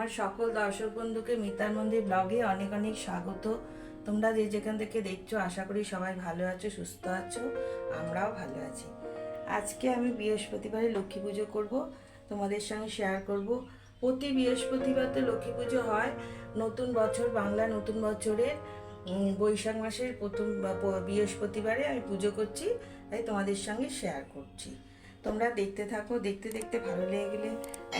আমার সকল দর্শক বন্ধুকে মিতার মন্দির ব্লগে অনেক অনেক স্বাগত। তোমরা যে যেখান থেকে দেখছ, আশা করি সবাই ভালো আছো, সুস্থ আছো, আমরাও ভালো আছি। আজকে আমি বৃহস্পতিবারে লক্ষ্মী পুজো করব, তোমাদের সঙ্গে শেয়ার করব। প্রতি বৃহস্পতিবার তো লক্ষ্মী পুজো হয় নতুন বছর, বাংলা নতুন বছরের বৈশাখ মাসের প্রথম, বৃহস্পতিবারে আমি পুজো করছি, তাই তোমাদের সঙ্গে শেয়ার করছি। তোমরা দেখতে থাকো, দেখতে দেখতে ভালো লেগে গেলে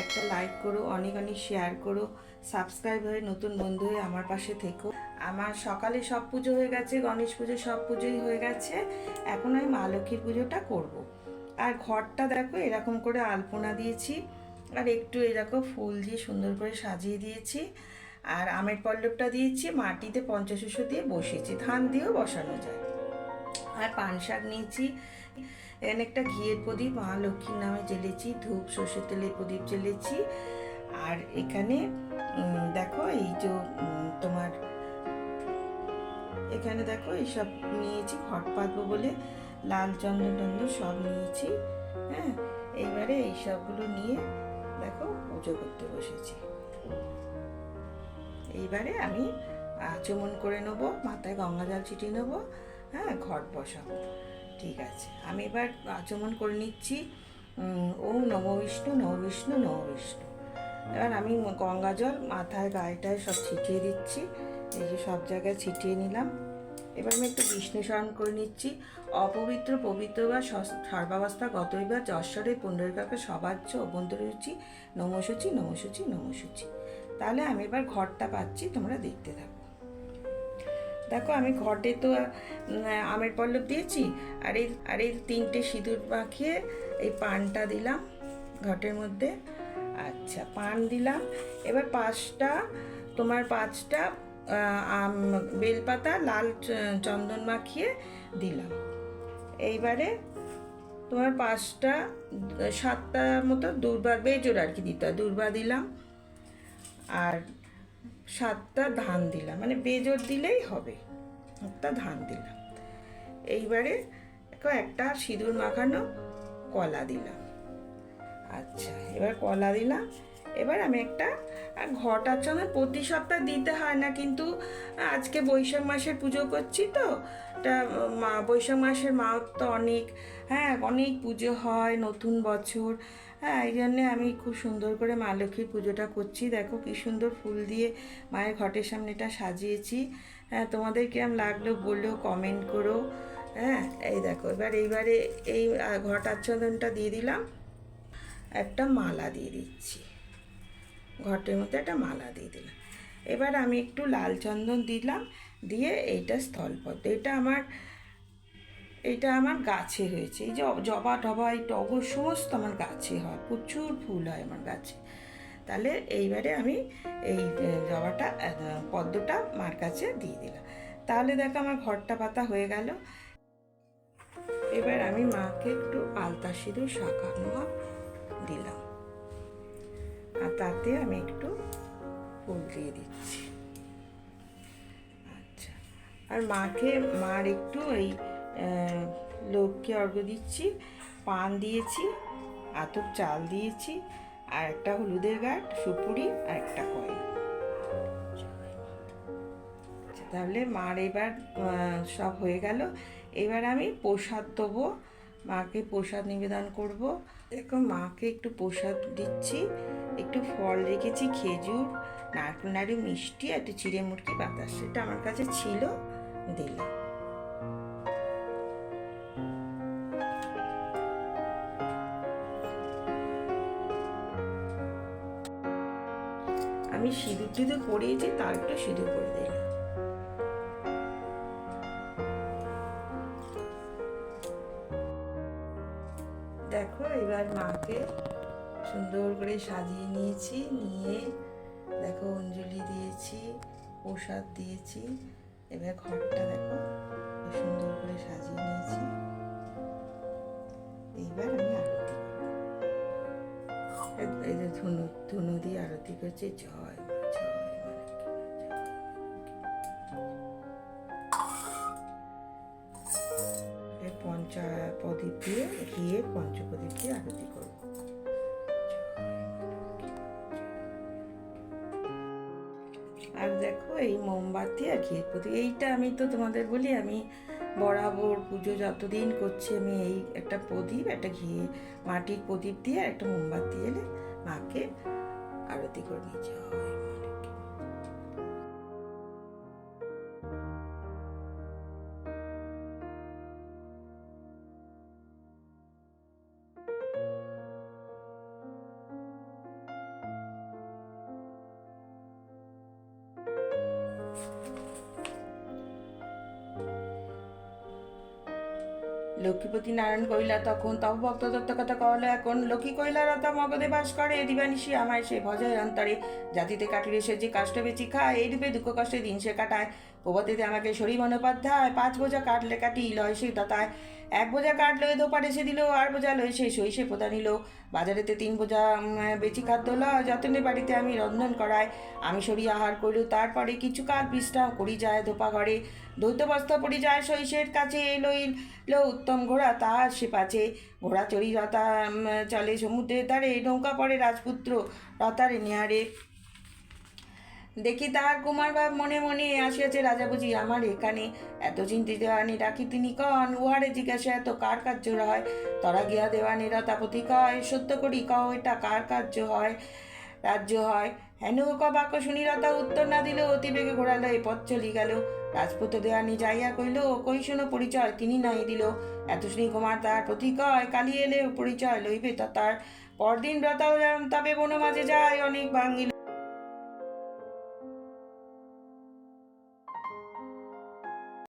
একটা লাইক করো, অনেক অনেক শেয়ার করো সাবস্ক্রাইব হয়ে নতুন বন্ধু হয়ে আমার পাশে থেকো আমার সকালে সব পুজো হয়ে গেছে, গণেশ পুজো সব পুজোই হয়ে গেছে, এখন আমি মা লক্ষ্মীর পুজোটা করব। আর ঘরটা দেখো, এরকম করে আলপনা দিয়েছি, আর একটু এরকম ফুল দিয়ে সুন্দর করে সাজিয়ে দিয়েছি, আর আমের পল্লবটা দিয়েছি, মাটিতে পঞ্চাশশো দিয়ে বসিয়েছি, ধান দিয়েও বসানো যায় আর পান শাক নিয়েছি এখানে একটা ঘিয়ের প্রদীপ, মা লক্ষ্মীর নামে জ্বেলেছি, ধূপ, সর্ষের তেলের প্রদীপ জ্বেলেছি। আর এখানে দেখো এই যে তোমার, এখানে দেখো এইসব নিয়েছি, ঘট পাতবো বলে লাল চন্দন টন্দন সব নিয়েছি হ্যাঁ? এইবারে এই সবগুলো নিয়ে দেখো পুজো করতে বসেছি। এইবারে আমি আচমন করে নেব, মাথায় গঙ্গা জল ছিটিয়ে নেব হ্যাঁ? ঘট বসাবো। ঠিক আছে। আমি এবার আচমন করে নিচ্ছি। ওম নম বিষ্ণু নম বিষ্ণু এবার আমি গঙ্গা জল, মাথায় গায়েটায় সব ছিটিয়ে দিচ্ছি। এই যে সব জায়গায় ছিটিয়ে নিলাম। এবার আমি একটু বিষ্ণু স্মরণ করে নিচ্ছি। অপবিত্র, পবিত্র বা সর্বাবস্থা গতই বা যশ্বরে পুণ্ডরিকাকে সবাচ্য অভ্যন্তরুচি নমসূচি নমসূচি নমসূচি তাহলে আমি এবার ঘরটা পাচ্ছি, তোমরা দেখতে থাকো। দেখো আমি ঘটে তো আমের পল্লব দিয়েছি, আর এই আর এই তিনটে সিঁদুর মাখিয়ে এই পানটা দিলাম ঘটের মধ্যে। আচ্ছা পান দিলাম। এবার পাঁচটা, তোমার পাঁচটা আম, বেলপাতা, লাল চন্দন মাখিয়ে দিলাম। এইবারে তোমার পাঁচটা, সাতটা মতো দুর্বা বেজোর আর কি দিতে দুর্বা দিলাম। আর সাতটা ধান দিলাম। মানে বেজোর দিলেই হবে। একটা ধান দিলাম। এইবারে একটা সিঁদুর মাখানো কলা দিলাম। আচ্ছা এবার কলা দিলাম। এবার আমি একটা আর ঘট আচরণ প্রতি সপ্তাহ দিতে হয় না, কিন্তু আজকে বৈশাখ মাসের পুজো করছি তো। তা, মা, বৈশাখ মাসের মা তো অনেক হ্যাঁ অনেক পুজো হয় নতুন বছর। হ্যাঁ এই জন্যে আমি খুব সুন্দর করে মা লক্ষ্মীর পুজোটা করছি। দেখো কি সুন্দর ফুল দিয়ে মায়ের ঘটের সামনেটা সাজিয়েছি। হ্যাঁ তোমাদের কিরম লাগল বললেও কমেন্ট করো। হ্যাঁ এই দেখো, এবার এইবারে এই ঘট আচ্ছাদনটা দিয়ে দিলাম। একটা মালা দিয়ে দিচ্ছি। ঘটের মধ্যে একটা মালা দিয়ে দিলাম। এবার আমি একটু লাল চন্দন দিলাম, দিয়ে এইটা স্থলপদ্ম। এটা আমার এটা আমার গাছে হয়েছে। এই যে জবা টবা, এই টগর সমস্ত আমার গাছে হয়। প্রচুর ফুল হয় আমার গাছে। তাহলে এইবারে আমি এই জবাটা পদ্মটা মার কাছে দিয়ে দিলাম। তাহলে দেখো আমার ঘরটা পাতা হয়ে গেল। এবার আমি মাকে একটু আলতা সিঁদুর শাখানো দিলাম। আর তাতে আমি একটু ফুল দিয়ে দিচ্ছি। আচ্ছা। আর মাকে, মার একটু এই লোককে অর্ঘ দিচ্ছি, পান দিয়েছি, আতপ চাল দিয়েছি, আর একটা হলুদের গাঁট, সুপুরি, আর একটা কয়েন তাহলে মার এবার সব হয়ে গেল। এবার আমি প্রসাদ দেবো, মাকে প্রসাদ নিবেদন করব। দেখো, মাকে একটু প্রসাদ দিচ্ছি, একটু ফল রেখেছি, খেজুর, নারকেল নাড়ু, মিষ্টি, আর একটু চিড়ে মুরকি বাতাস। এটা আমার কাছে ছিল, দিলাম। আমি সিঁদুর টিঁদুর পরিয়েছি তার একটু সিঁদুর করে দিলাম দেখো, এবার মাকে সুন্দর করে সাজিয়ে নিয়েছি, নিয়ে দেখো অঞ্জলি দিয়েছি, প্রসাদ দিয়েছি, এবার ঘরটা দেখো সুন্দর করে সাজিয়ে নিয়েছি এইবার আমি। ধনু ধনু দিয়ে আরতি করছে জয় মা, জয় মা লক্ষ্মী, জয়। এই পঞ্চা প্রদীপ দিয়ে ঘিয়ে পঞ্চপ্রদীপ দিয়ে আরতি করব জয়। দেখো এই মোমবাতি আর ঘির প্রদীপ এইটা আমি তো তোমাদের বলি আমি বরাবর পুজো যতদিন করছে আমি এই একটা প্রদীপ, একটা ঘি, মাটির প্রদীপ দিয়ে একটা মোমবাতি এলে মাকে আরতি করে নিয়ে যাওয়া হয়। লক্ষ্মীপতি নারায়ণ কইলা তখন তব ভক্ত কথা কহলে এখন। লক্ষ্মী কইলা রতা মগদে বাস করে দিবানিশি আমায় সে ভজয় অন্তরে। জাতিতে কাটিলে সে যে কাষ্ট বেচি খায়, এই রূপে দুঃখ কষ্টে দিন সে কাটায়। প্রভাতিতে আমাকে শরী মনোপাধ্যায়, পাঁচ বোঝা কাটলে কাটি লয় সে তাতায় এক বোঝা কাটলো এ দোপারে সে দিল, আর বোঝা লয় সে সই সে প্রদা নিল। বাজারেতে তিন বোঝা বেচি খাদ্য লয় যতনে বাড়িতে আমি রন্ধন করাই। আমি সরি আহার করিল, তারপরে কিছু কাল বিশ্রাম করি যায় ধোপা ঘরে। দৈত্য বস্ত্র পরি যায় শৈশের কাছে এলো লো উত্তম ঘোড়া তাহার সে পাছে। ঘোড়া চড়ি রতা চলে সমুদ্রের ধারে, নৌকা পড়ে রাজপুত্র রতারে নেহারে দেখি তাহার কুমার বাপ মনে মনে আসিয়াছে, রাজা বুঝি, আমার এখানে এত চিন্তিত দেওয়ানি ডাকি তিনি কন? উহারে জিজ্ঞাসা এত, কার কার্য হয়? তরা গিয়া দেওয়ানি রতাপতি কয়, সত্য করি কও, এটা কার কার্য হয়? রাজ্য হয়। হেন ক বাক্য রতা উত্তর না দিল অতি বেগে ঘোরালো এ পথ চলি গেল। রাজপুত দেওয়ানি যাইয়া কইল কই শোনো পরিচয়? তিনি নাই দিল। এত শুনি কুমার তাহার প্রতি কয়, কালি এলে পরিচয় লইবে তা তার। পরদিন ব্রতা, তবে বন মাঝে যায়, অনেক ভাঙ্গিল।